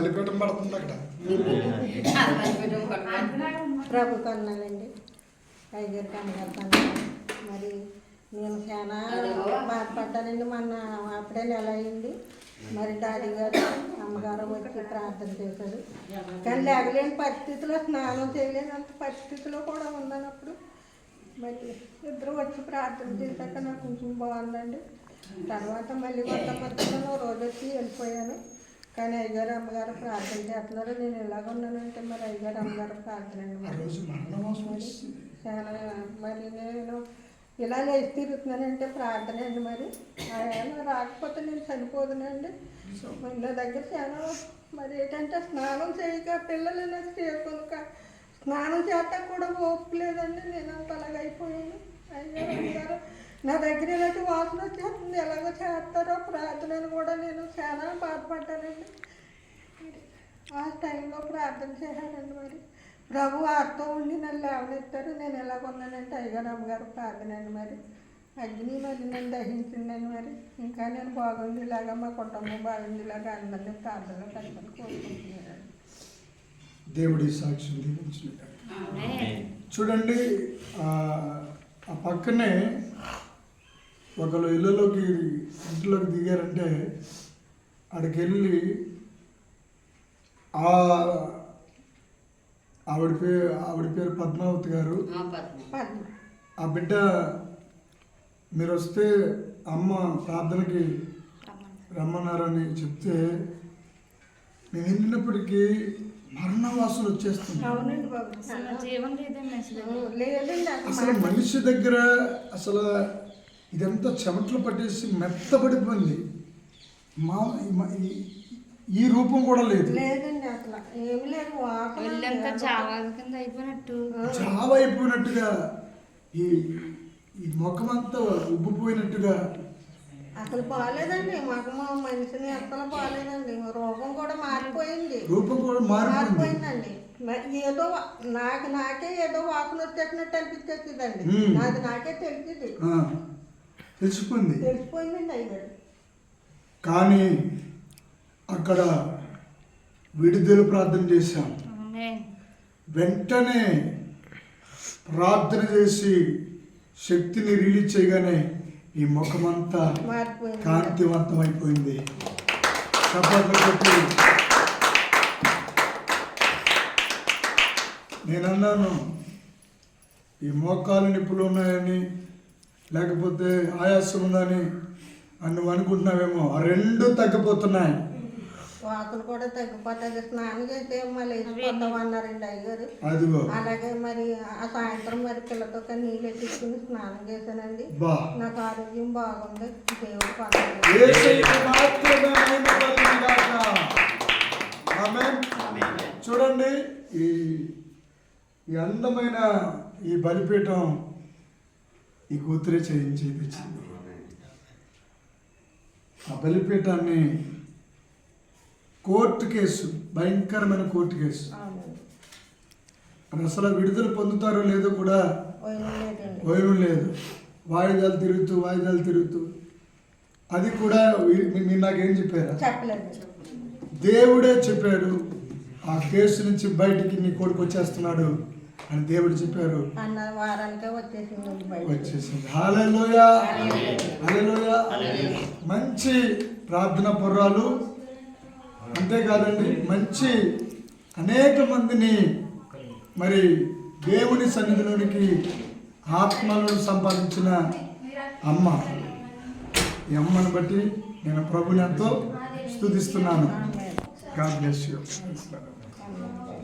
బలిపీఠం పడుతుంది అక్కడ. ప్రభు కన్నానండి టైగర్ కన్నగారు కన్నా మరి నేను చాలా బాధపడ్డానండి. మొన్న అప్పుడే నెల అయింది. మరి డాడీ గారు అమ్మగారు వచ్చి ప్రార్థన చేశారు. కానీ లేగలేని పరిస్థితిలో స్నానం చేయలేనంత పరిస్థితిలో కూడా ఉన్నానప్పుడు మరి ఇద్దరు వచ్చి ప్రార్థన చేశాక నాకు కొంచెం బాగుందండి. తర్వాత మళ్ళీ కొత్త పరిస్థితుల్లో రోజు వచ్చి వెళ్ళిపోయాను. కానీ అయ్యగారు అమ్మగారు ప్రార్థన చేస్తున్నారు? నేను ఎలాగ ఉన్నానంటే మరి అయ్యగారు అమ్మగారు ప్రార్థన మరి. నేను ఇలా లేచి తిరుగుతున్నానంటే ప్రార్థన అండి మరి. ఆయన రాకపోతే నేను చనిపోదునండి నా దగ్గర చాలా మరి ఏంటంటే స్నానం చేయక పిల్లలు నాకు స్నానం చేత కూడా ఓపిక లేదండి. నేను అంత అలాగ అయిపోయాను. అయ్యో అయ్యారు నా దగ్గర ఇలాంటి వాసన వచ్చేస్తుంది. ఎలాగో చేస్తారో ప్రార్థనను కూడా నేను చాలా బాధపడ్డానండి. ఆ టైంలో ప్రార్థన చేశానండి మరి. ప్రభు వారితో ఉండి నన్ను లేవనెత్తారు. నేను ఎలా కొన్నానంటే అయ్యగారు అమ్మగారు ప్రార్థన అండి మరి. అగ్ని మరి నన్ను దహించిందండి మరి. ఇంకా నేను బాగుంది ఇలాగా మా కుటుంబం బాగుంది ఇలాగా అందరినీ ప్రార్థనలో కలుపుకొని కోరుకుంటున్నాను దేవుడి సాక్ష్యం దీవించినట్టు. చూడండి ఆ ఆ పక్కనే ఒకరు ఇళ్ళలోకి ఇంట్లోకి దిగారంటే అక్కడికి వెళ్ళి ఆ ఆవిడ పేరు ఆవిడ పేరు పద్మావతి గారు. పద్మ. ఆ బిడ్డ మీరు వస్తే అమ్మ ప్రార్థనకి రమ్మన్నారని చెప్తే మేము వెళ్ళినప్పటికీ మరణవాసులు వచ్చేస్తుంది. అసలు మనిషి దగ్గర అసలు ఇదంతా చెమటలు పట్టేసి మెత్తబడిపోయింది. మా ఈ- ఈ రూపం కూడా లేదు. చావ అయిపోయినట్టుగా ఈ ఈ ముఖమంతా ఉబ్బిపోయినట్టుగా. అసలు బాగాలేదండి మాకు మా మనిషిని అసలు బాగాలేదండి. రూపం కూడా మారిపోయింది. రూపం కూడా మారిపోయింది. మారిపోయిందండి. మరి ఏదో నాకు నాకే ఏదో వాసన వచ్చేసినట్టు అనిపించేసిందండి. నాకు నాకే తెలిసింది. ఆ, తెలిసిపోయింది. తెలిసిపోయిందండి అయ్యారు కానీ అక్కడ విడుదల ప్రార్థన చేశాం. ఆమేన్. వెంటనే ప్రార్థన చేసి శక్తిని రిలీజ్ చేయగానే ఈ ముఖమంతా మారిపోయింది కాంతివంతం అయిపోయింది చప్పట్లు కొట్టి నేను అన్నాను ఈ మోకాలు నిప్పులు ఉన్నాయని లేకపోతే ఆయాసం ఉందని అని నువ్వు అనుకుంటున్నావేమో. ఆ రెండు తగ్గిపోతున్నాయి. వాసన కూడా తగ్గిపోతుంది స్నానం చేస్తే మళ్ళీ వేసిపోతాం అన్నారండి అయ్యారు. అదిగో. అలాగే మరి ఆ సాయంత్రం మరి పిల్లతో నీళ్ళు ఎట్టించుకుని స్నానం చేశానండి. బా. నాకు ఆరోగ్యం బాగుంది. దేవుడు. చూడండి ఈ ఈ అందమైన ఈ బలిపీఠం ఈ కూతురే చేయించి తెచ్చింది ఆ బలిపీఠాన్ని కోర్టు కేసు భయంకరమైన కోర్టు కేసు. అసలు విడుదల పొందుతారో లేదో కూడా భయం లేదు వాయిదాలు తిరుగుతూ వాయిదాలు తిరుగుతూ. అది కూడా మీరు నాకేం చెప్పారా? దేవుడే చెప్పాడు ఆ కేసు నుంచి బయటికి నీ కొడుకు వచ్చేస్తున్నాడు. అని దేవుడు చెప్పారు. వచ్చేసింది హాలలోయ హాలలోయ మంచి ప్రార్థన పుర్రాలు. అంతేకాదండి మంచి అనేక మందిని మరి దేవుని సన్నిధిలోనికి ఆత్మలను సంపాదించిన అమ్మ. ఈ అమ్మను బట్టి నేను ప్రభుని ఎంతో స్తుతిస్తున్నాను. ఆమె గాడ్ బ్లెస్ యూ. ఆమె